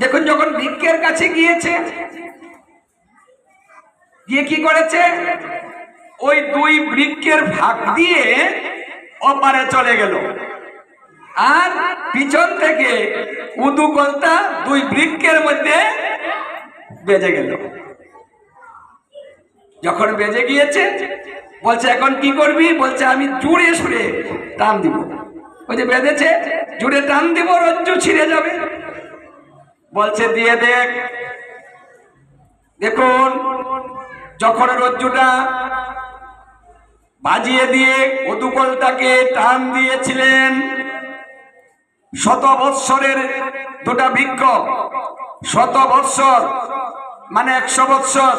দেখুন, যখন বৃক্ষের কাছে গিয়েছে, গিয়ে কি করেছে? ওই দুই বৃক্ষের ভাগ দিয়ে ওপারে চলে গেল। আর পিছন থেকে উদুকলটা দুই বৃক্ষের মধ্যে বেজে গেল। যখন বেজে গিয়েছে, বলছে, এখন কি করবি? বলছে, আমি জুড়ে সুরে টান দিব। ওই যে বেঁধেছে, জুড়ে টান দিব, রজ্জু ছিঁড়ে যাবে। বলছে, দিয়ে দেখ। দেখুন, যখন রজ্জুটা বাজিয়ে দিয়ে অদুকলটাকে টান দিয়েছিলেন, শত বৎসরের দুটা বৃক্ষ, শত বৎসর মানে একশো বৎসর।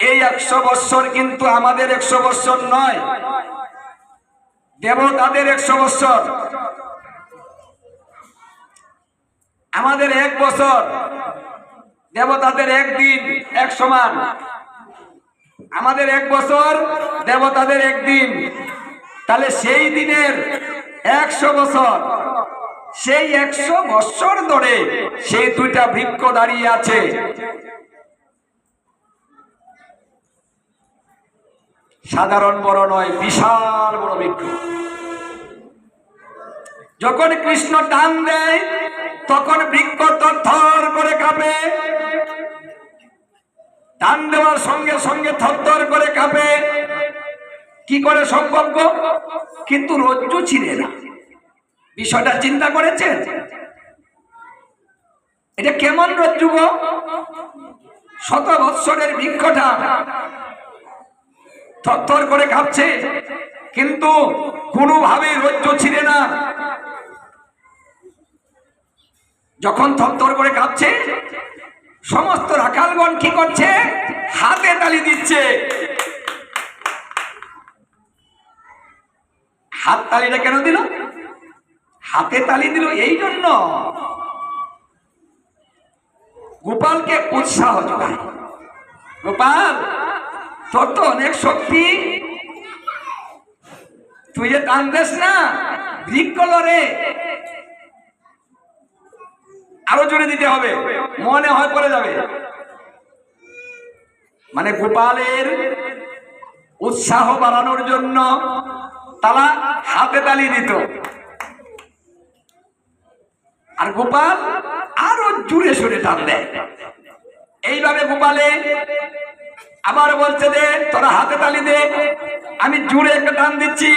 এই একশো বৎসর কিন্তু আমাদের একশো বৎসর নয়। দেবতাদের একশো বৎসর। আমাদের এক বছর, দেবতাদের একদিন, এক সমান। আমাদের এক বছর, দেবতাদের একদিন। তাহলে সেই দিনের একশো বছর, সেই একশো বছর ধরে সেই দুইটা বৃক্ষ দাঁড়িয়ে আছে। সাধারণ বড় নয়, বিশাল বড় বৃক্ষ। যখন কৃষ্ণ টান দেয় তখন বৃক্ষ থর করে কাঁপে। টান দেওয়ার সঙ্গে সঙ্গে থর করে কাঁপে। কি করে সম্ভব? কিন্তু রজ্জু ছিঁড়ে না। বিষয়টা চিন্তা করেছেন? এটা কেমন রজ্জু গো? শত বৎসরের বৃক্ষটা থর করে কাঁপছে, কিন্তু কোনোভাবেই রজ্জু ছিঁড়ে না। যখন থরথর করে কাঁপছে, সমস্ত রাখালগণ কি করছে? হাতে তালি দিচ্ছে। হাত তালিটা কেন দিল? হাতে তালি দিল এই জন্য। গোপালকে উৎসাহ যোগায়। গোপাল, তোর তো অনেক শক্তি। তুই যে টান দেস না, বৃক্ষ লড়ে। আরও জোরে দিতে হবে। মনে হয় পড়ে যাবে। মানে গোপালের উৎসাহ বাড়ানোর জন্য তারা হাতে তালি দিত। আর গোপাল আরও জুড়ে সুরে টান এইভাবে গোপালে আবার বলছে দে, তোরা হাতে তালি দে, আমি জুড়ে একটা টান দিচ্ছি।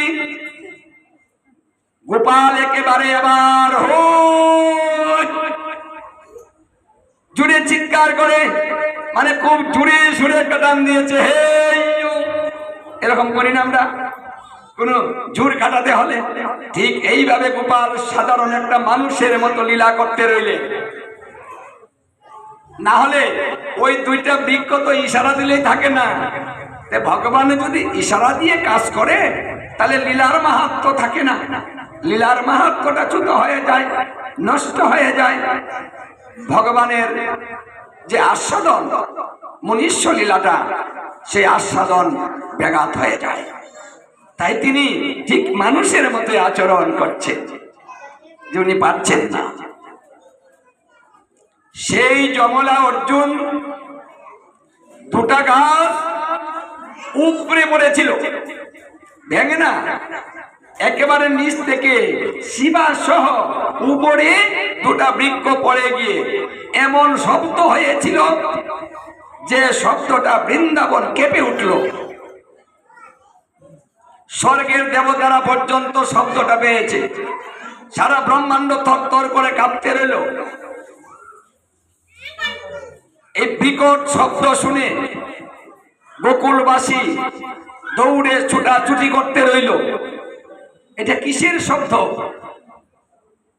গোপাল একেবারে আবার হই জুড়ে চিৎকার করে মানে খুব জুড়ে সুরে একটা দিয়েছে, হে এরকম করি না আমরা। কোন জোর কাটাতে হলে ঠিক এইভাবে গোপাল সাধারণ একটা মানুষের মতো লীলা করতে রইলে। না হলে ওই দুইটা বৃক্ষ তো ইশারা দিলেই থাকে না। ভগবান যদি ইশারা দিয়ে কাজ করে, তাহলে লীলার মাহাত্ম থাকে না। লীলার মাহাত্মটা চ্যুত হয়ে যায়, নষ্ট হয়ে যায়। ভগবানের যে আস্বাদন মনুষ্য লীলাটা সেই আস্বাদন ব্যাঘাত হয়ে যায়। তাই তিনি ঠিক মানুষের মতো আচরণ করছেন, যে উনি পাচ্ছেন না। সেই যমলা অর্জুন দুটা গাছ উপরে পড়েছিল। ভেঙে না? একেবারে নিচ থেকে শিবা সহ উপরে দুটা বৃক্ষ পড়ে গিয়ে এমন শব্দ হয়েছিল যে শব্দটা বৃন্দাবন কেঁপে উঠল। স্বর্গের দেবতারা পর্যন্ত শব্দটা পেয়েছে। সারা ব্রহ্মাণ্ড থর করে কাঁপতে রইল। এই বিকট শব্দ শুনে গোকুলবাসী দৌড়ে ছুটাছুটি করতে রইল। এটা কিসের শব্দ?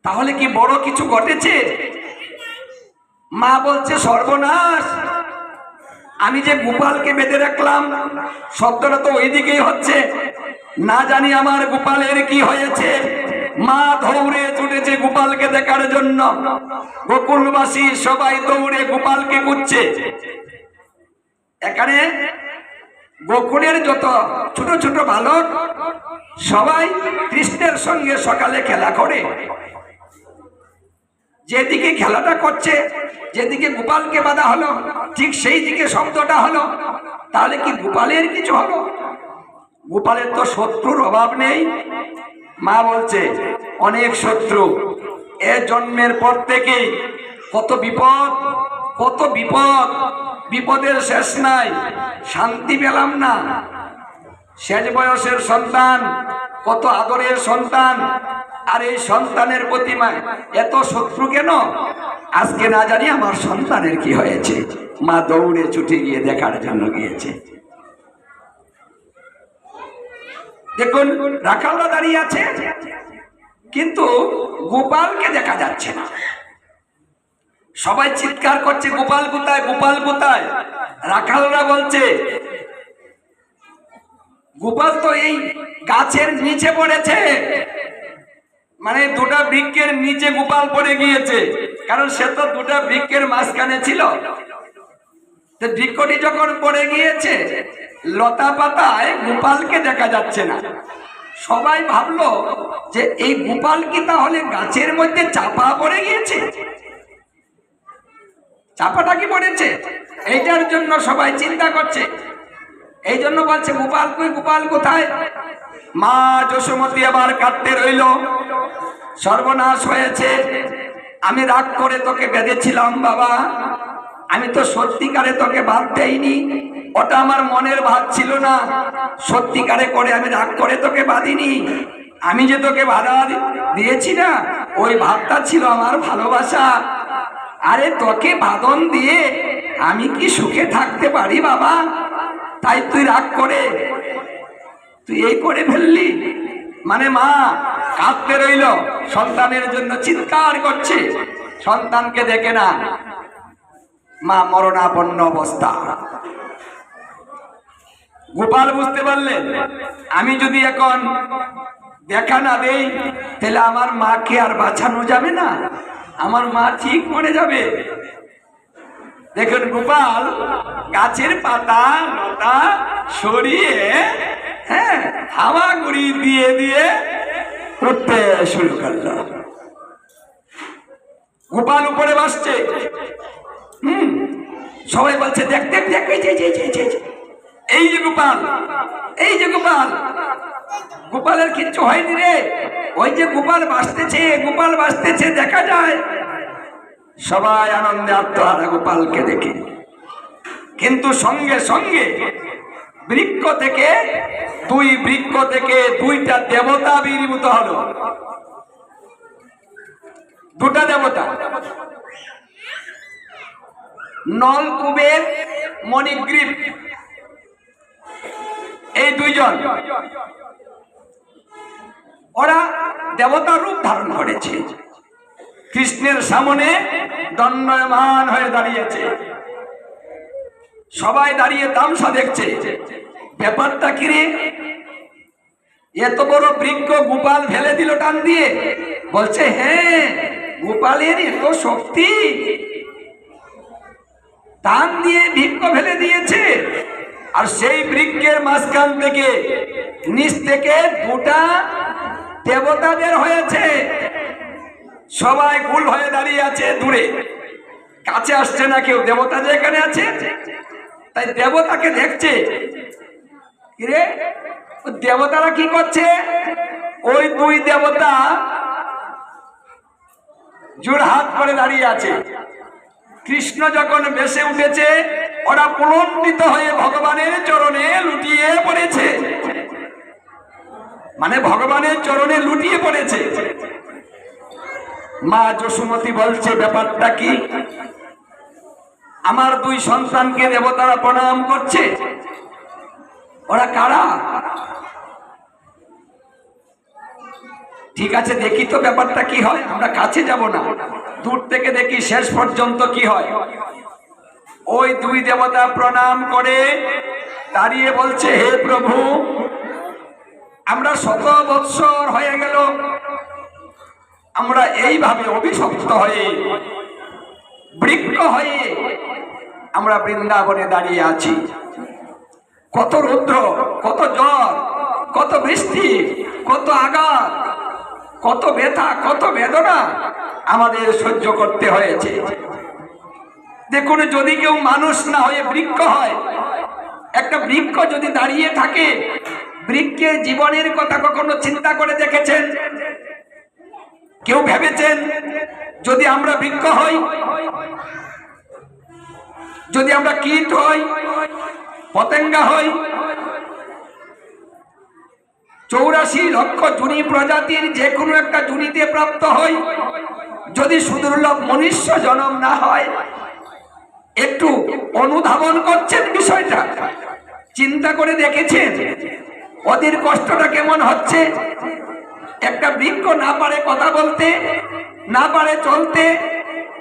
তাহলে কি বড় কিছু ঘটেছে? মা বলছে, সর্বনাশ! আমি যে গোপালকে বেঁধে রাখলাম, শব্দটা তো ওইদিকেই হচ্ছে। না জানি আমার গোপালের কি হয়েছে। মা দৌড়ে ছুটেছে গোপালকে দেখার জন্য। গোকুলবাসী সবাই দৌড়ে গোপালকে খুঁজছে। এখানে গোকুলের যত ছোট ছোট বালক, সবাই কৃষ্ণের সঙ্গে সকালে খেলা করে। যেদিকে খেলাটা করছে, যেদিকে গোপালকে বাঁধা হলো, ঠিক সেই দিকে শব্দটা হলো, তাহলে কি গোপালের কিছু হলো? গোপালের তো শত্রুর অভাব নেই। মা বলছে, অনেক শত্রু, এ জন্মের পর থেকেই কত বিপদ কত বিপদ বিপদের শেষ নাই, শান্তি পেলাম না। শেষ বয়সের সন্তান, কত আদরের সন্তান, আর এই সন্তানের প্রতিমায় এত শত্রু কেন? আজকে না জানি আমার সন্তানের কি হয়েছে। মা দৌড়ে ছুটে গিয়ে দেখার জন্য গিয়েছে। দেখুন রাখালরা দাঁড়িয়ে আছে, কিন্তু গোপালকে দেখা যাচ্ছে না। সবাই চিৎকার করছে, গোপাল কোথায় গোপাল কোথায়? রাখালরা বলছে, গোপাল তো এই গাছের নিচে পড়েছে। মানে দুটা বৃক্ষের নিচে গোপাল পড়ে গিয়েছে, কারণ সে তো দুটা বৃক্ষের মাঝখানে ছিল। বৃক্ষটি যখন পড়ে গিয়েছে, লতা পাতায় গোপালকে দেখা যাচ্ছে না। সবাই ভাবলো যে, এই গোপাল কি তাহলে গাছের মধ্যে চাপা পড়ে গিয়েছে? চাপাটা কি পড়েছে? এইটার জন্য সবাই চিন্তা করছে। এই জন্য বলছে, গোপাল কই, গোপাল কোথায়? মা যশোমতী আবার কাটতে রইল। সর্বনাশ হয়েছে। আমি রাগ করে তোকে বেঁধেছিলাম, বাবা। আমি তো সত্যিকারে তোকে বাদ দেইনি। ওটা আমার মনের ভাব ছিল না। সত্যিকারে করে আমি রাগ করে তোকে বাঁধিনি। আমি যে তোকে বাধা দিয়েছি না, ওই ভাবটা ছিল আমার ভালোবাসা। আরে তোকে বাদন দিয়ে আমি কি সুখে থাকতে পারি বাবা? তাই তুই রাগ করে। তুই এই করে ফেললি? মানে মা, কাঁদতে রইল। সন্তানের জন্য চিৎকার করছে। সন্তানকে দেখে না। মা মরণাপন্ন অবস্থা। গোপাল বুঝতে পারলেন, আমি যদি এখন দেখা না দেই, তাহলে আমার মাকে আর বাঁচানো যাবে না? আমার মা ঠিক মরে যাবে। দেখুন গোপাল গাছের পাতা লতা সরিয়ে হ্যাঁ হাওয়া গুড়ি দিয়ে দিয়ে উঠতে শুরু করল। গোপাল উপরে বসছে। হুম সবাই বলছে দেখ দেখ দেখ এই যে, গোপাল এই যে গোপাল গোপালের কিচ্ছু হয়নি রে। ওই যে গোপাল বাঁচতেছে গোপাল বাঁচতেছে, দেখা যায়। সবাই আনন্দে আত্মহারা গোপালকে দেখে। কিন্তু সঙ্গে সঙ্গে বৃক্ষ থেকে, দুই বৃক্ষ থেকে দুইটা দেবতা আবির্ভূত হলো। দুটা দেবতা। নলকুবের মণিগ্রীব এই দুইজন। ওরা দেবতা রূপ ধারণ করেছে। কৃষ্ণের সামনে দণ্ডয়মান হয়ে দাঁড়িয়েছে। সবাই দাঁড়িয়ে তামসা দেখছে। ব্যাপারটা কিরে এত বড় বৃক্ষ গোপাল ফেলে দিল টান দিয়ে। বলছে হ্যাঁ গোপালের এত শক্তি। টান দিয়ে বৃক্ষ ফেলে দিয়েছে। আর সেই বৃক্ষের মাঝখান থেকে নিচ থেকে দুটা দেবতা বের হয়েছে। সবাই গুল হয়ে দাঁড়িয়ে আছে দূরে। কাছে আসছে না কেউ। দেবতা যে এখানে আছে। তাই দেবতাকে দেখছে। ও দেবতারা কি করছে? ওই দুই দেবতা জোর হাত করে দাঁড়িয়ে আছে। কৃষ্ণ যখন বেসে উঠেছে, ওরা পুলন্ডিত হয়ে ভগবানের চরণে লুটিয়ে পড়েছে। মানে ভগবানের চরণে লুটিয়ে পড়েছে। মা যশুমতি বলছে, ব্যাপারটা কি? আমার দুই সন্তানকে দেবতারা প্রণাম করছে। ওরা কারা? ঠিক আছে, দেখি তো ব্যাপারটা কি হয়। আমরা কাছে যাব না। দূর থেকে দেখি শেষ পর্যন্ত কি হয়। ওই দুই দেবতা প্রণাম করে দাঁড়িয়ে বলছে, হে প্রভু আমরা শত বৎসর হয়ে গেল। আমরা এইভাবে অভিশপ্ত হয়ে বৃক্ষ হয়ে আমরা বৃন্দাবনে দাঁড়িয়ে আছি। কত রুদ্র, কত জল কত বৃষ্টি, কত আঘাত, কত ব্যথা, কত বেদনা আমাদের সহ্য করতে হয়েছে। দেখুন, যদি কেউ মানুষ না হয়ে বৃক্ষ হয়, একটা বৃক্ষ যদি দাঁড়িয়ে থাকে বৃক্ষের জীবনের কথা কখনো চিন্তা করে দেখেছেন? কেউ ভেবেছেন যদি আমরা বৃক্ষ হই, যদি আমরা কীট হই, পতেঙ্গা হই, চৌরাশি লক্ষ জুনি প্রজাতির যে কোনো একটা জুনিতে প্রাপ্ত হই, যদি সুদুর্লভ মনুষ্য জনম না হয়, একটু অনুধাবন করছেন বিষয়টা? চিন্তা করে দেখেছেন? ওদের কষ্টটা কেমন হচ্ছে? একটা বৃক্ষ না পারে কথা বলতে, না পারে চলতে,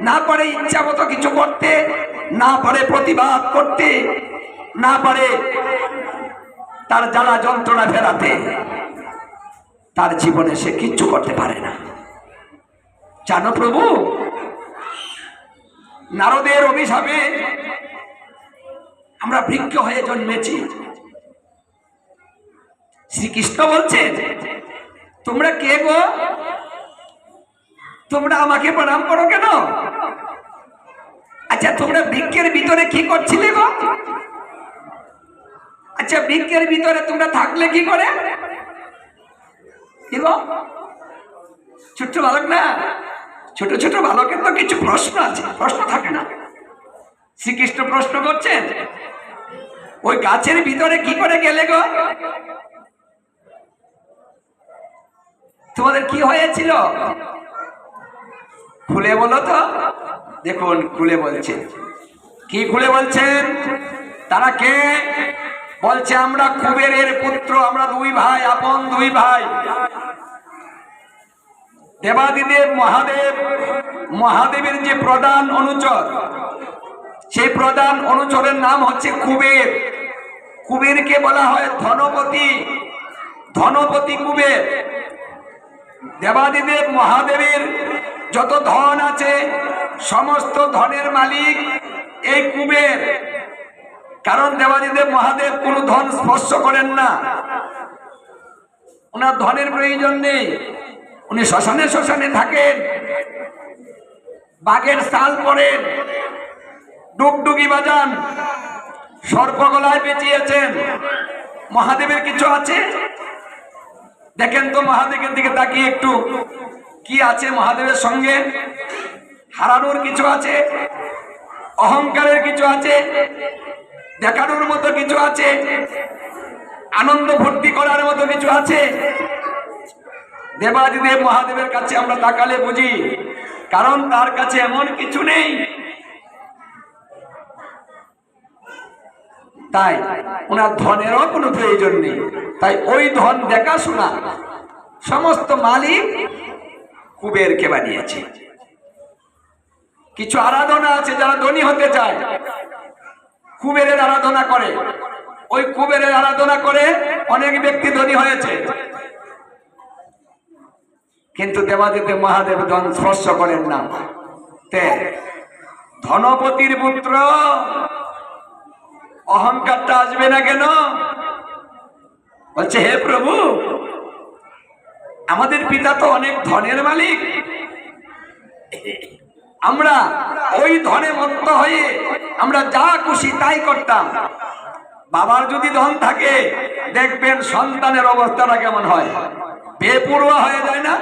না পারে ইচ্ছা মতো কিছু করতে, না পারে প্রতিবাদ করতে, না পারে তার জ্বালা যন্ত্রণা ফেরাতে, তার জীবনে সে কিচ্ছু করতে পারে না। জানো প্রভু, নারদের অভিশাপে আমরা বৃক্ষ হয়ে জন্মেছি। শ্রীকৃষ্ণ বলছেন তোমরা কে গো? তোমরা আমাকে প্রণাম করো কেন? আচ্ছা তোমরা বৃক্ষের ভিতরে কি করছিলে গো? আচ্ছা বৃক্ষের ভিতরে তোমরা থাকলে কি করে? ছোট্ট বালক না? ছোট ছোট বালকের তো কিছু প্রশ্ন আছে, প্রশ্ন থাকে না। শ্রীকৃষ্ণ প্রশ্ন করছেন ওই গাছের ভিতরে কি করে গেলে গো? তোমাদের কি হয়েছিল? খুলে বলো তো। দেখুন, খুলে বলছে। কি খুলে বলছেন তারা কে? বলছে, আমরা কুবেরের পুত্র, আমরা দুই ভাই, আপন দুই ভাই। দেবাদিদেব, মহাদেব, মহাদেবের যে প্রধান অনুচর, সেই প্রধান অনুচরের নাম হচ্ছে কুবের। কুবেরকে বলা হয় ধনপতি ধনপতি কুবের। দেবাদিদেব মহাদেবের যত ধন আছে, সমস্ত ধনের মালিক এই কুবের। কারণ দেবাদিদেব মহাদেব কোনো ধন স্পর্শ করেন না। ওনার ধনের প্রয়োজন নেই। উনি শ্মশানে শ্মশানে থাকেন, বাঘের সাল পরেন, ডুগডুগি বাজান সর্পগলায় বেঁচিয়েছেন মহাদেবের কিছু আছে? দেখেন তো মহাদেবের দিকে তাকিয়ে একটু। কি আছে মহাদেবের সঙ্গে? হারানোর কিছু আছে? অহংকারের কিছু আছে? দেখানোর মতো কিছু আছে? আনন্দ ভর্তি করার মতো কিছু আছে? দেবাদিদেব মহাদেবের কাছে আমরা তাকালে বুঝি, কারণ তার কাছে এমন কিছু নেই। তাই ওনার ধনেরও কোনো প্রয়োজন নেই। তাই ওই ধন দেখাশোনা সমস্ত মালিক কুবেরকে বানিয়েছে। কিছু আরাধনা আছে যারা ধনী হতে চায়। কুবেরের আরাধনা করে। ওই কুবেরের আরাধনা করে অনেক ব্যক্তি ধনী হয়েছে। কিন্তু দেবাদিদেব মহাদেব ধন স্পর্শ করেন না। ধনপতির পুত্র অহংকারটা আসবে না কেন? বলছে, হে প্রভু, আমাদের পিতা তো অনেক ধনের মালিক। আমরা ওই ধনে মত্ত হয়ে আমরা যা খুশি তাই করতাম। বাবার যদি ধন থাকে, দেখবেন সন্তানের অবস্থাটা কেমন হয়? বেপরোয়া হয়ে যায় না?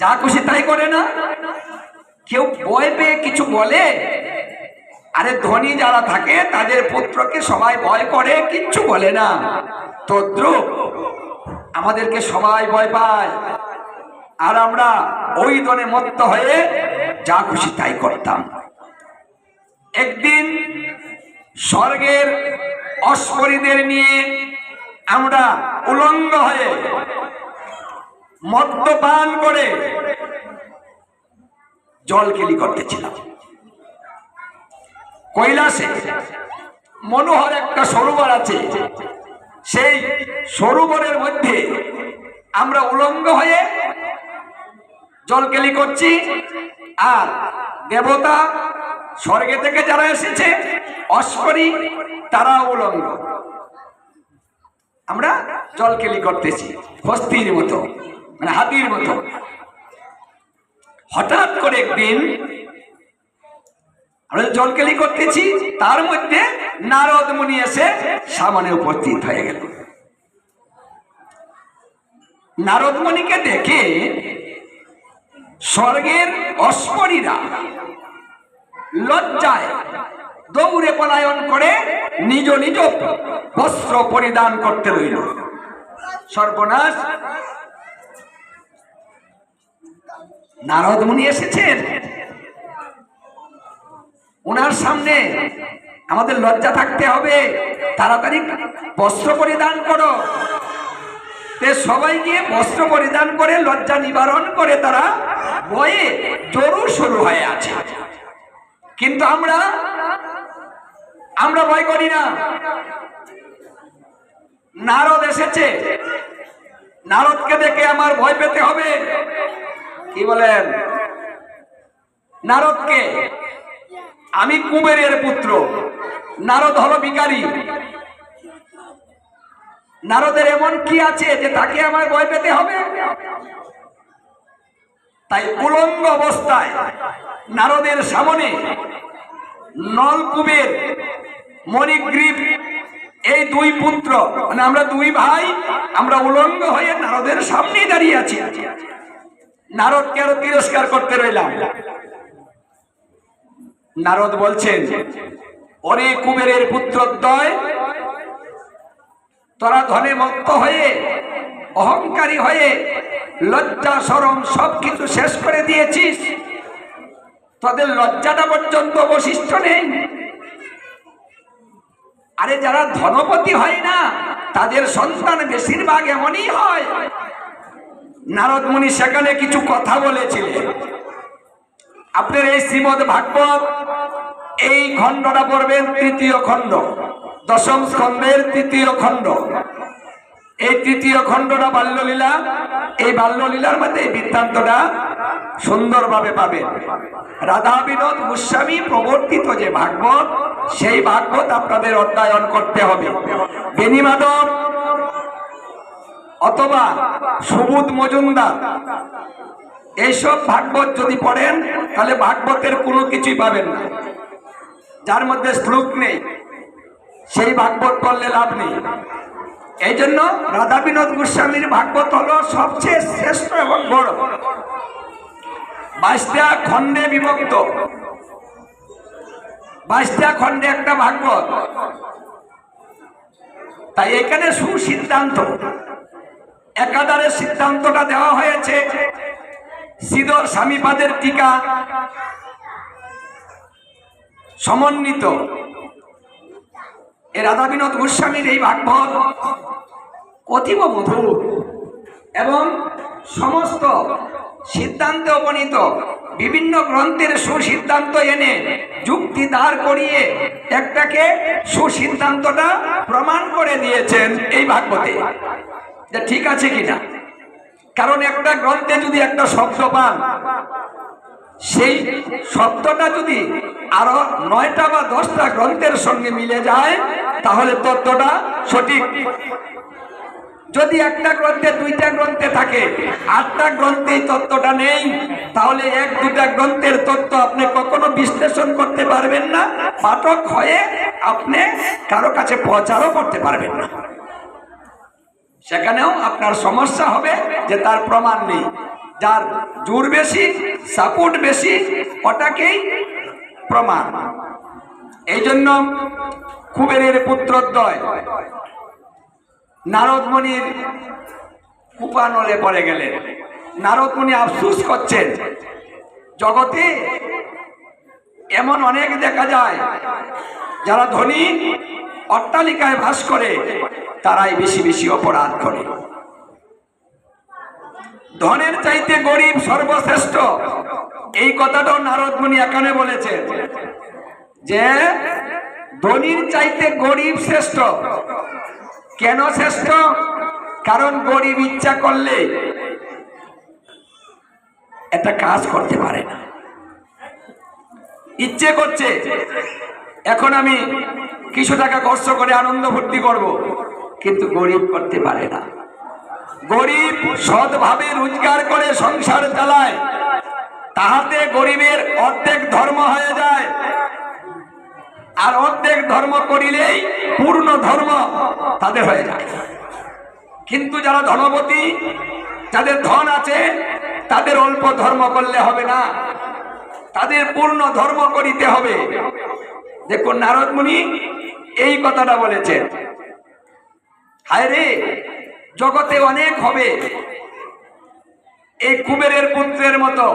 যা খুশি তাই করে না? কেউ ভয় পেয়ে কিছু বলে? আরে ধনী যারা থাকে, তাদের পুত্রকে সবাই ভয় করে, কিচ্ছু বলে না। তদ্রুপ আমাদেরকে সবাই ভয় পায়। আর আমরা ওই দনে মত্ত হয়ে যা খুশি তাই করতাম। একদিন স্বর্গের অস্পরীদের নিয়ে আমরা উলঙ্গ হয়ে মদ্যপান করে জল কেলি করতেছিলাম কৈলাসে মনোহর একটা সরোবর আছে। সেই সরোবরের মধ্যে আমরা উলঙ্গ হয়ে জলকেলি করছি আর দেবতা স্বর্গে থেকে যারা এসেছে অস্করি তারা উলঙ্গ। আমরা জলকেলি করতেছি, হস্তির মতো মানে হাতির মতো। হঠাৎ করে একদিন আমরা জলকেলি করতেছি, তার মধ্যে নারদ মুনি এসে সামনে উপস্থিত হয়ে গেল। নারদ মুনিকে দেখে স্বর্গের অস্পরীরা লজ্জায় দৌড়ে পলায়ন করে নিজ নিজ বস্ত্র পরিধান করতে রইল সর্বনাশ! নারদ মুনি এসেছেন? ওনার সামনে আমাদের লজ্জা থাকতে হবে। তাড়াতাড়ি বস্ত্র পরিধান করো। তে সবাই গিয়ে বস্ত্র পরিধান করে লজ্জা নিবারণ করে তারা বয়ে জরু শুরু হয়ে আছে। কিন্তু আমরা আমরা ভয় করি না। নারদ এসেছে। নারদকে দেখে আমার ভয় পেতে হবে। কি বলেন? নারদকে আমি কুবেরের পুত্র। নারদ হলো বিকারী নারদের এমন কি আছে যে তাকে আমার ভয় পেতে হবে? তাই উলঙ্গ অবস্থায় নারদের সামনে নলকুবের মণিগ্রীব, এই দুই পুত্র মানে আমরা দুই ভাই, আমরা উলঙ্গ হয়ে নারদের সামনে দাঁড়িয়ে আছি। নারদকে আরও তিরস্কার করতে রইলাম। নারদ বলছেন, ওরে কুবেরের পুত্রদ্বয়, তোরা ধনে মত্ত হয়ে, অহংকারী হয়ে লজ্জা সরম সবকিছু শেষ করে দিয়েছিস। তাদের লজ্জাটা পর্যন্ত অবশিষ্ট নেই। আরে যারা ধনপতি হয় না, তাদের সন্তান বেশিরভাগ এমনই হয়। নারদ মুনি সেখানে কিছু কথা বলেছিলেন। আপনার এই শ্রীমদ ভাগবত, এই খণ্ডটা পড়বেন তৃতীয় খণ্ড, দশম স্কন্ধের তৃতীয় খণ্ড। এই তৃতীয় খণ্ডটা বাল্যলীলা, এই বাল্যলীলার মধ্যে এই বৃত্তান্তটা সুন্দরভাবে পাবেন। রাধা বিনোদ গোস্বামী প্রবর্তিত যে ভাগবত, সেই ভাগবত আপনাদের অধ্যয়ন করতে হবে। বেনি মাধব অথবা সুবুদ মজুমদার এইসব ভাগবত যদি পড়েন, তাহলে ভাগবতের কোনো কিছুই পাবেন না। যার মধ্যে শ্লোক নেই, সেই ভাগবত পড়লে লাভ নেই। এই জন্য রাধা বিনোদ গোস্বামীর ভাগবত হলো সবচেয়ে শ্রেষ্ঠ এবং বড়। বাইশটা খণ্ডে বিভক্ত। বাইশটা খণ্ডে একটা ভাগবত। তাই এখানে সুসিদ্ধান্ত। একাধারে সিদ্ধান্তটা দেওয়া হয়েছে সিদর স্বামীপাদের টিকা সমন্বিত। এ রাধা বিনোদ গোস্বামীর এই ভাগবত অতীব মধুর এবং সমস্ত সিদ্ধান্তে উপনীত বিভিন্ন গ্রন্থের সুসিদ্ধান্ত এনে যুক্তি দাঁড় করিয়ে একটাকে সুসিদ্ধান্তটা প্রমাণ করে দিয়েছেন এই ভাগবতে। ঠিক আছে কিনা? কারণ একটা গ্রন্থে যদি একটা শব্দ পান, সেই শব্দটা যদি আরও নয়টা বা দশটা গ্রন্থের সঙ্গে মিলে যায়, তাহলে তত্ত্বটা সঠিক। যদি একটা গ্রন্থে দুইটা গ্রন্থে থাকে, আটটা গ্রন্থে এই তত্ত্বটা নেই, তাহলে এক দুটা গ্রন্থের তত্ত্ব আপনি কখনো বিশ্লেষণ করতে পারবেন না, পাঠক হয়ে আপনি কারও কাছে প্রচারও করতে পারবেন না। সেখানেও আপনার সমস্যা হবে যে তার প্রমাণ নেই। যার জোর বেশি, সাপোর্ট বেশি, ওটাকেই প্রমাণ। এই জন্য কুবেরের পুত্রদ্বয় নারদমণির কুপানলে পড়ে গেলেন। নারদমণি আফসুস করছেন, জগতে এমন অনেক দেখা যায় যারা ধনী অট্টালিকায় বাস করে, তারাই বেশি বেশি অপরাধ করে। ধনের চাইতে গরিব সর্বশ্রেষ্ঠ, এই কথাটাও নারদ এখানে বলেছেন যে, ধনীর চাইতে গরিব শ্রেষ্ঠ। কেন শ্রেষ্ঠ? কারণ গরিব ইচ্ছা করলে একটা কাজ করতে পারে না। ইচ্ছে করছে এখন আমি কিছু টাকা কষ্ট করে আনন্দ ভর্তি করব। কিন্তু গরিব করতে পারে না। গরিব সৎভাবে রোজগার করে সংসার চালায়, তাহাতে গরিবের অর্ধেক ধর্ম হয়ে যায়। আর অর্ধেক ধর্ম করিলেই পূর্ণ ধর্ম তাদের হয়ে যায়। কিন্তু যারা ধনপতি, যাদের ধন আছে, তাদের অল্প ধর্ম করলে হবে না। তাদের পূর্ণ ধর্ম করিতে হবে। দেখুন নারদ মুনি, এই কথাটা বলেছেন। হায় রে, জগতে অনেক হবে। এই কুবেরের পুত্রের মতো।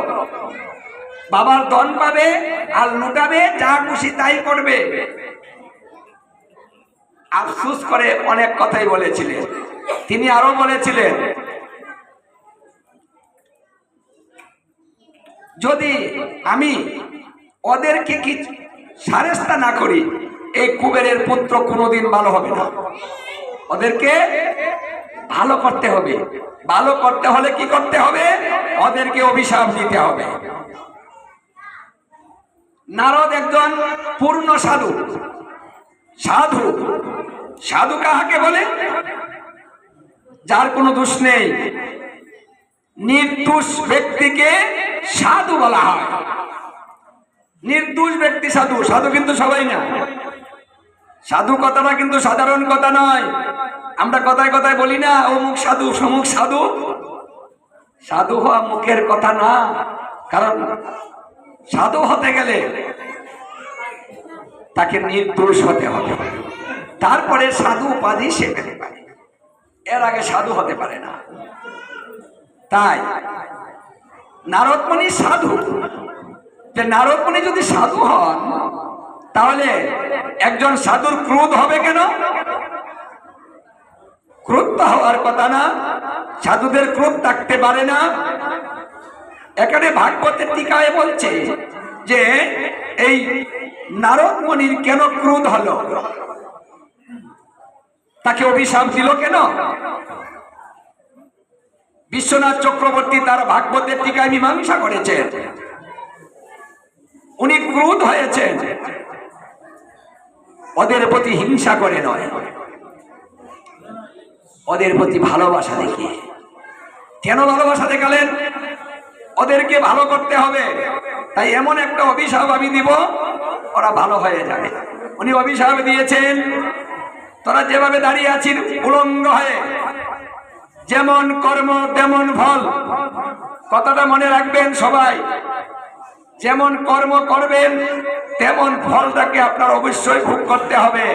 বাবার ধন পাবে, আর লুটাবে, যা খুশি তাই করবে। আফসুস করে অনেক কথাই বলেছিলেন। তিনি আরও বলেছিলেন, যদি আমি ওদেরকে কি সারেস্তা না করি, এই কুবেরের পুত্র কোনোদিন ভালো হবে না। ওদেরকে ভালো করতে হবে। ভালো করতে হলে কি করতে হবে? ওদেরকে অভিশাপ দিতে হবে। নারদ একজন পূর্ণ সাধু। সাধু। সাধু কাহাকে বলে? যার কোনো দোষ নেই। নির্দোষ ব্যক্তিকে সাধু বলা হয়। নির্দোষ ব্যক্তি সাধু। সাধু কিন্তু সবাই না। সাধু কথাটা কিন্তু সাধারণ কথা নয়। আমরা কথায় কথায় বলি না, অমুক সাধু, সমুক সাধু। সাধু হওয়া মুখের কথা না। কারণ সাধু হতে গেলে তাকে নির্দোষ হতে হবে। তারপরে সাধু উপাধি সে পেতে পারে এর আগে সাধু হতে পারে না। তাই নারদমণি সাধু। যে নারদমণি যদি সাধু হন, তাহলে একজন সাধুর ক্রোধ হবে কেন? ক্রোধ তো হওয়ার কথা না। সাধুদের ক্রোধ থাকতে পারে না। এখানে ভাগবতের টিকায় বলছে যে এই নারদ মনির কেন ক্রোধ হলো? তাকে অভিশাপ দিল কেন? বিশ্বনাথ চক্রবর্তী তার ভাগবতের টিকায় মীমাংসা করেছেন উনি ক্রোধ হয়েছেন। ওদের প্রতি হিংসা করে নয়। ওদের প্রতি ভালোবাসা দেখিয়ে কেন ভালোবাসা দেখালেন? ওদেরকে ভালো করতে হবে। তাই এমন একটা অভিশাপ আমি দিব, ওরা ভালো হয়ে যাবে। উনি অভিশাপ দিয়েছেন, তোরা যেভাবে দাঁড়িয়ে আছিস উলঙ্গ হয়ে। যেমন কর্ম, তেমন ফল। কথাটা মনে রাখবেন সবাই। যেমন কর্ম করবেন, তেমন ফলটাকে আপনার অবশ্যই ভোগ করতে হবে।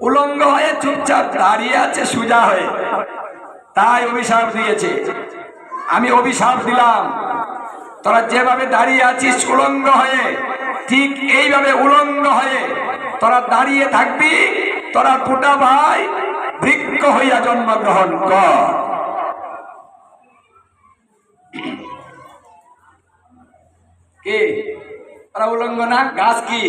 উলঙ্গ হয়ে চুপচাপ দাঁড়িয়ে আছে সোজা হয়ে। তাই অভিশাপ দিয়েছে। আমি অভিশাপ দিলাম। তোরা যেভাবে দাঁড়িয়ে আছিস উলঙ্গ হয়ে, ঠিক এইভাবে উলঙ্গ হয়ে, তোরা দাঁড়িয়ে থাকবি, তোরা ফুটা ভাই বৃক্ষ হইয়া জন্মগ্রহণ কর। কে? ওরা উলঙ্গ না? গাছ কি?